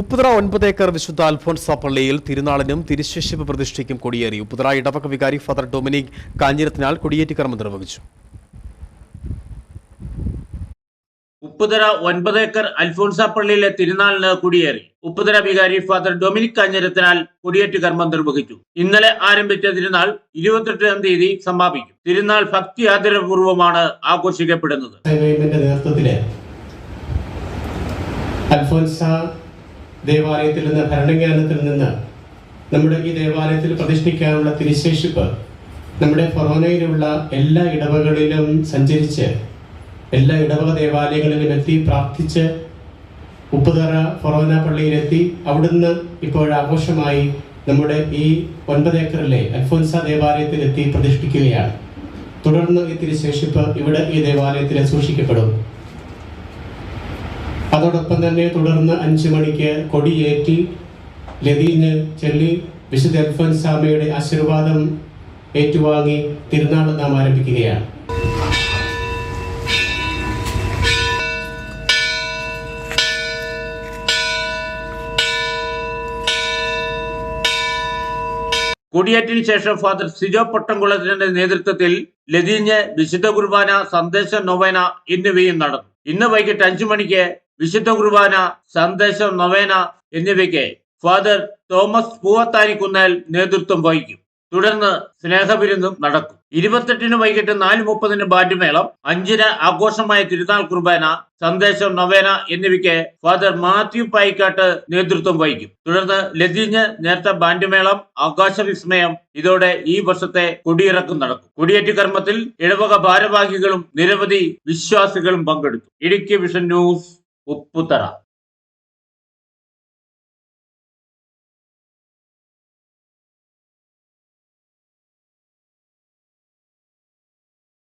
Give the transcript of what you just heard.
ഉപ്പുതറ ഒൻപത് ഏക്കർ വിശുദ്ധ അൽഫോൻസ പള്ളിയിൽ തിരുനാളിനും തിരുശേഷിപ്പ് പ്രതിഷ്ഠയ്ക്കും കൊടിയേറി. ഉപ്പുതറ ഇടവക വികാരി ഫാദർ ഡൊമിനിക് കാഞ്ഞിരത്തിനാൽ കൊടിയേറ്റ് കർമ്മം നിർവഹിച്ചു. ഉപ്പുതറ ഒൻപത് ഏക്കർ അൽഫോൺസ പള്ളിയിലെ തിരുനാളിന് കുടിയേറി. ഉപ്പുതറ വികാരി ഫാദർ ഡൊമിനിക് കാഞ്ഞിരത്തിനാൽ കൊടിയേറ്റ് കർമ്മം നിർവഹിച്ചു. ഇന്നലെ ആരംഭിച്ച തിരുനാൾ ഇരുപത്തെട്ടാം തീയതി സമാപിക്കും. തിരുനാൾ ഭക്തി ആദരപൂർവമാണ് ആഘോഷിക്കപ്പെടുന്നത്. അൽഫോൻസ ദേവാലയത്തിൽ നിന്ന് ഭരണജ്ഞാനത്തിൽ നിന്ന് നമ്മുടെ ഈ ദേവാലയത്തിൽ പ്രതിഷ്ഠിക്കാനുള്ള തിരിശേഷിപ്പ് നമ്മുടെ ഫൊറോനയിലുള്ള എല്ലാ ഇടവകളിലും സഞ്ചരിച്ച് എല്ലാ ഇടവക ദേവാലയങ്ങളിലും എത്തി പ്രാർത്ഥിച്ച് ഉപ്പുതറ ഫൊറോന പള്ളിയിലെത്തി അവിടുന്ന് ഇപ്പോൾ ആഘോഷമായി നമ്മുടെ ഈ ഒൻപത് ഏക്കറിലെ അൽഫോൻസ ദേവാലയത്തിൽ എത്തി പ്രതിഷ്ഠിക്കുകയാണ്. തുടർന്ന് ഈ തിരിശേഷിപ്പ് ഇവിടെ ഈ ദേവാലയത്തിൽ സൂക്ഷിക്കപ്പെടും. അതോടൊപ്പം തന്നെ തുടർന്ന് അഞ്ചു മണിക്ക് കൊടിയേറ്റി ലതീഞ്ഞ് ചെല്ലി വിശുദ്ധ അൽഫൻസാമയുടെ ആശീർവാദം ഏറ്റുവാങ്ങി തിരുനാൾ നാം ആരംഭിക്കുകയാണ്. കൊടിയേറ്റിന് ശേഷം ഫാദർ സിജോ പൊട്ടംകുളത്തിന്റെ നേതൃത്വത്തിൽ ലതീഞ്ഞ് വിശുദ്ധ കുർബാന സന്ദേശ നൊവേന എന്നിവയും നടന്നു. ഇന്ന് വൈകിട്ട് അഞ്ചു മണിക്ക് വിശുദ്ധ കുർബാന സന്ദേശം നൊവേന എന്നിവയ്ക്ക് ഫാദർ തോമസ് പൂവത്താനിക്കുന്നേൽ നേതൃത്വം വഹിക്കും. തുടർന്ന് സ്നേഹവിരുന്നും നടക്കും. ഇരുപത്തെട്ടിന് വൈകിട്ട് നാല് മുപ്പതിന് ബാറ്റുമേളം അഞ്ചിന് ആഘോഷമായ തിരുനാൾ കുർബാന സന്ദേശം നൊവേന എന്നിവയ്ക്ക് ഫാദർ മാത്യു പായിക്കാട്ട് നേതൃത്വം വഹിക്കും. തുടർന്ന് ലതിഞ്ഞ് നേരത്തെ ബാൻഡുമേളം ആകാശവിസ്മയം ഇതോടെ ഈ വർഷത്തെ കൊടിയിറക്കം നടക്കും. കൊടിയേറ്റ് കർമ്മത്തിൽ ഇടവക ഭാരവാഹികളും നിരവധി വിശ്വാസികളും പങ്കെടുത്തു ഇടുക്കി വിഷൻ ന്യൂസ് ഉപ്പുതറ